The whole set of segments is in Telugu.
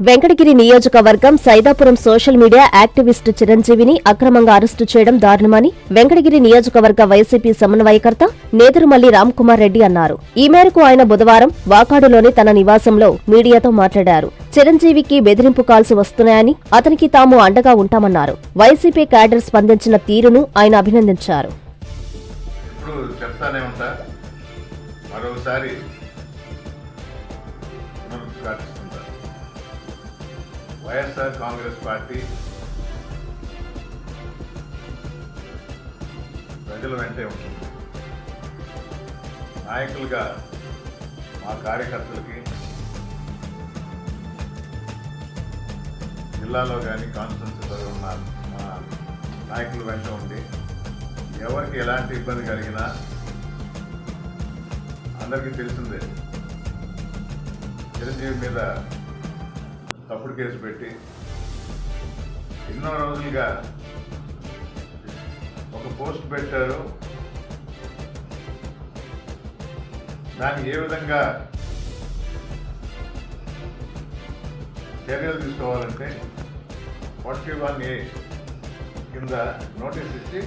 వెంకటగిరి నియోజకవర్గం సైదాపురం సోషల్ మీడియా యాక్టివిస్ట్ చిరంజీవిని అక్రమంగా అరెస్టు చేయడం దారుణమని వెంకటగిరి నియోజకవర్గ వైసీపీ సమన్వయకర్త నేదురుమల్లి రామ్కుమార్ రెడ్డి అన్నారు. ఈ మేరకు ఆయన బుధవారం వాకాడులోని తన నివాసంలో మీడియాతో మాట్లాడారు. చిరంజీవికి బెదిరింపు కాల్స్ వస్తున్నాయని అతనికి తాము అండగా ఉంటామన్నారు. వైసీపీ క్యాడర్ స్పందించిన తీరును ఆయన అభినందించారు. చెప్తానే ఉంటా. మరోసారి వైఎస్ఆర్ కాంగ్రెస్ పార్టీ ప్రజల వెంటే ఉంటుంది. నాయకులుగా మా కార్యకర్తలకి జిల్లాలో కానీ కాన్స్టిట్యున్సీలో ఉన్న మా నాయకుల వెంట ఉండి ఎవరికి ఎలాంటి ఇబ్బంది కలిగినా అందరికీ తెలిసిందే. చిరంజీవి మీద తప్పుడు కేసు పెట్టి ఎన్నో రోజులుగా ఒక పోస్ట్ పెట్టారు. దాన్ని ఏ విధంగా చర్యలు తీసుకోవాలంటే ఫార్టీ వన్ ఏ కింద నోటీస్ ఇచ్చి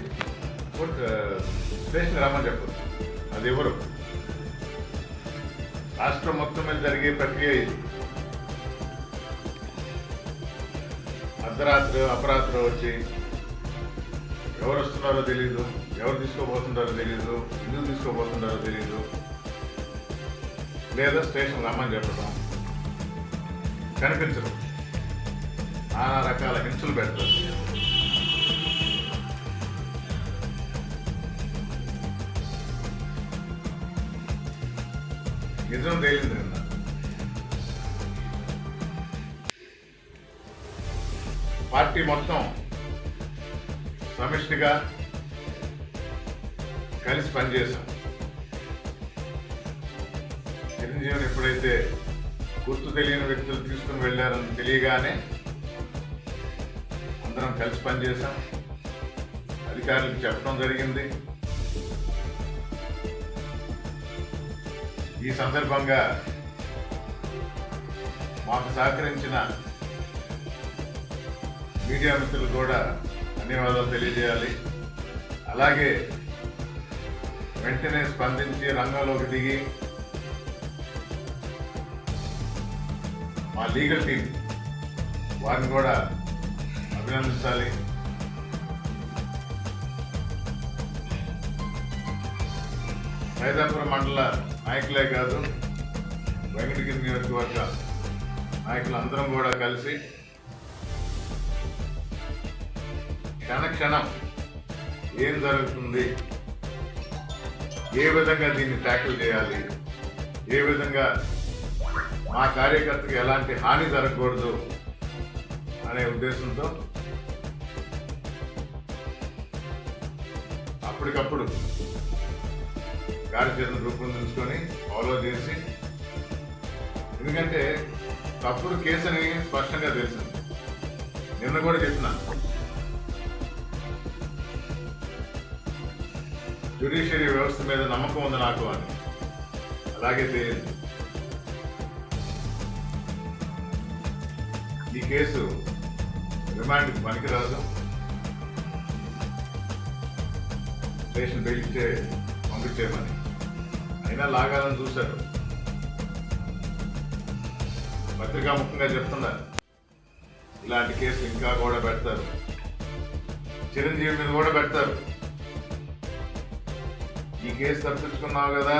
స్టేషన్ రమ్మని చెప్పచ్చు. అది ఎవరు? రాష్ట్రం మొత్తం మీద జరిగే ప్రక్రియ ఇది. అర్ధరాత్రి అపరాత్రి వచ్చి ఎవరు వస్తున్నారో తెలీదు ఎవరు తీసుకోబోతున్నారో తెలీదు ఎందుకు తీసుకోబోతున్నారో తెలీదు. లేదా స్టేషన్ రమ్మని చెప్పడం కనిపించరు నానా రకాల హింసలు పెడతారు. నిజం తెలియదు పార్టీ మొత్తం సమిష్టిగా కలిసి పనిచేశాం. చిరంజీవిని ఎప్పుడైతే గుర్తు తెలియని వ్యక్తులు తీసుకుని వెళ్ళారని తెలియగానే అందరం కలిసి పనిచేశాం. అధికారులకు చెప్పడం జరిగింది. ఈ సందర్భంగా మాకు సహకరించిన మీడియా మిత్రులు కూడా ధన్యవాదాలు తెలియజేయాలి. అలాగే వెంటనే స్పందించి రంగంలోకి దిగి మా లీగల్ టీం వారిని కూడా అభినందించాలి. సైదాపురం మండల నాయకులే కాదు వెంకటగిరి నియోజకవర్గ నాయకులందరం కూడా కలిసి క్షణ క్షణం ఏం జరుగుతుంది? ఏ విధంగా దీన్ని ట్యాకిల్ చేయాలి? ఏ విధంగా మా కార్యకర్తకి ఎలాంటి హాని జరగకూడదు అనే ఉద్దేశంతో అప్పటికప్పుడు కార్యాచరణ రూపొందించుకొని ఫాలో చేసి ఎందుకంటే తప్పుడు కేసు అని స్పష్టంగా తెలిసింది. నిన్న కూడా చెప్పిన. జ్యుడిషియరీ వ్యవస్థ మీద నమ్మకం ఉంది నాకు అని. అలాగే ఈ కేసు రిమాండ్కి పనికిరాదు. స్టేషన్ బెయిల్ ఇచ్చే పంపించేయమని అయినా లాగాలని చూశారు పత్రికా ముఖ్యంగా చెప్తున్నారు. ఇలాంటి కేసులు ఇంకా కూడా పెడతారు. చిరంజీవి మీద కూడా పెడతారు. ఈ కేసు తప్పించుకున్నావు కదా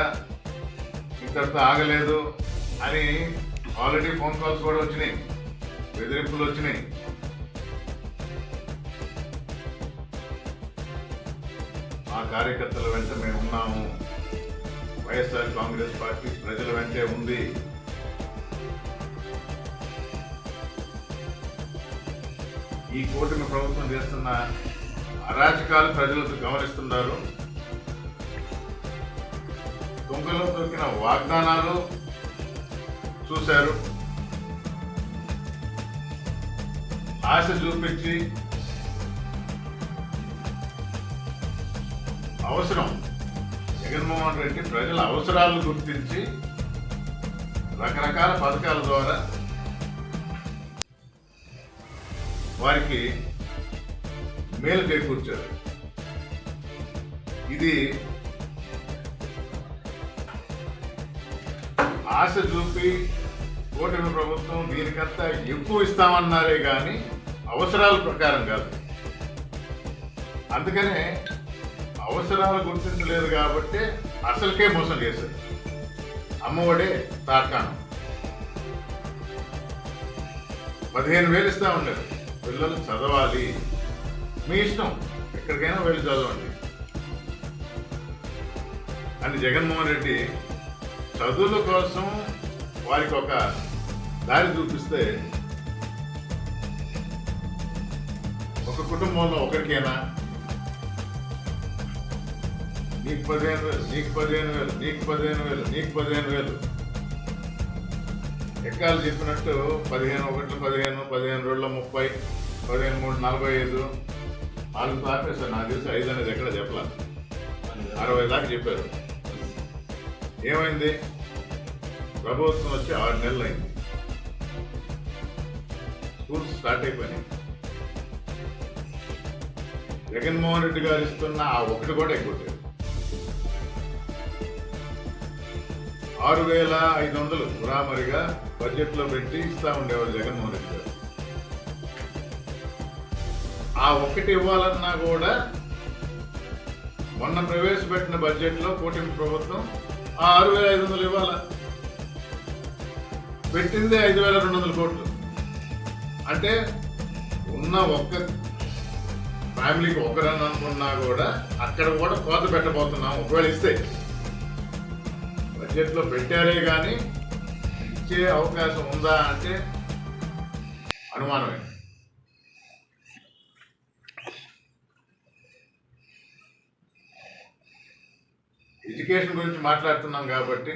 ఇంతటితో ఆగలేదు అని ఆల్రెడీ ఫోన్ కాల్స్ కూడా వచ్చినాయి బెదిరింపులు వచ్చినాయి. ఆ కార్యకర్తల వెంట మేము ఉన్నాము. వైఎస్ఆర్ కాంగ్రెస్ పార్టీ ప్రజల వెంటే ఉంది. ఈ కూటమి ప్రభుత్వం చేస్తున్న అరాచకాలు ప్రజలు గమనిస్తున్నారు తుంగలో దొరికిన వాగ్దానాలు చూశారు. ఆశ చూపించి అవసరం. జగన్మోహన్ రెడ్డి ప్రజల అవసరాలను గుర్తించి రకరకాల పథకాల ద్వారా వారికి మేలు చేకూర్చారు. ఇది ఆశ చూపి కూటమి ప్రభుత్వం దీనికంతా ఎక్కువ ఇస్తామన్నారే కానీ అవసరాల ప్రకారం కాదు. అందుకనే అవసరాలు గుర్తించలేదు కాబట్టి అసలుకే మోసం చేశారు. అమ్మఒడే తార్కాణం. పదిహేను వేలు ఇస్తా ఉండేది పిల్లలు చదవాలి. మీ ఇష్టం. ఎక్కడికైనా వెళ్ళి చదవండి. అని జగన్మోహన్ రెడ్డి చదువుల కోసం వారికి ఒక దారి చూపిస్తే ఒక కుటుంబంలో ఒకరికైనా? నీకు పదిహేను వేలు నీకు పదిహేను వేలు నీకు పదిహేను వేలు నీకు పదిహేను వేలు. ఎక్కాలు చెప్పినట్టు పదిహేను ఒకటి పదిహేను పదిహేను రోజుల ముప్పై పదిహేను మూడు నలభై ఐదు. నాలుగు ఆపేస్తారు నాకు తెలిసి ఐదు అనేది ఎక్కడ చెప్పలేదు అరవై దాకా చెప్పారు. ఏమైంది? ప్రభుత్వం వచ్చి ఆరు నెలలు అయింది స్కూల్స్ స్టార్ట్ అయిపోయినాయి. జగన్మోహన్ రెడ్డి గారు ఇస్తున్న ఆ ఒకటి కూడా ఎక్కువ ఆరు వేల ఐదు వందలు ఉరామరిగా బడ్జెట్లో పెట్టి ఇస్తా ఉండేవారు జగన్మోహన్ రెడ్డి గారు. ఆ ఒకటి ఇవ్వాలన్నా కూడా మొన్న ప్రవేశపెట్టిన బడ్జెట్లో కూటమి ప్రభుత్వం ఆ ఆరు వేల ఐదు వందలు ఇవ్వాల. పెట్టిందే ఐదు వేల రెండు వందల కోట్లు. అంటే ఉన్న ఒక్క ఫ్యామిలీకి ఒకరని అనుకున్నా కూడా అక్కడ కూడా కోత పెట్టబోతున్నాం. ఒకవేళ ఇస్తే బడ్జెట్లో పెట్టారే కానీ ఇచ్చే అవకాశం ఉందా అంటే అనుమానమే. ఎడ్యుకేషన్ గురించి మాట్లాడుతున్నాం కాబట్టి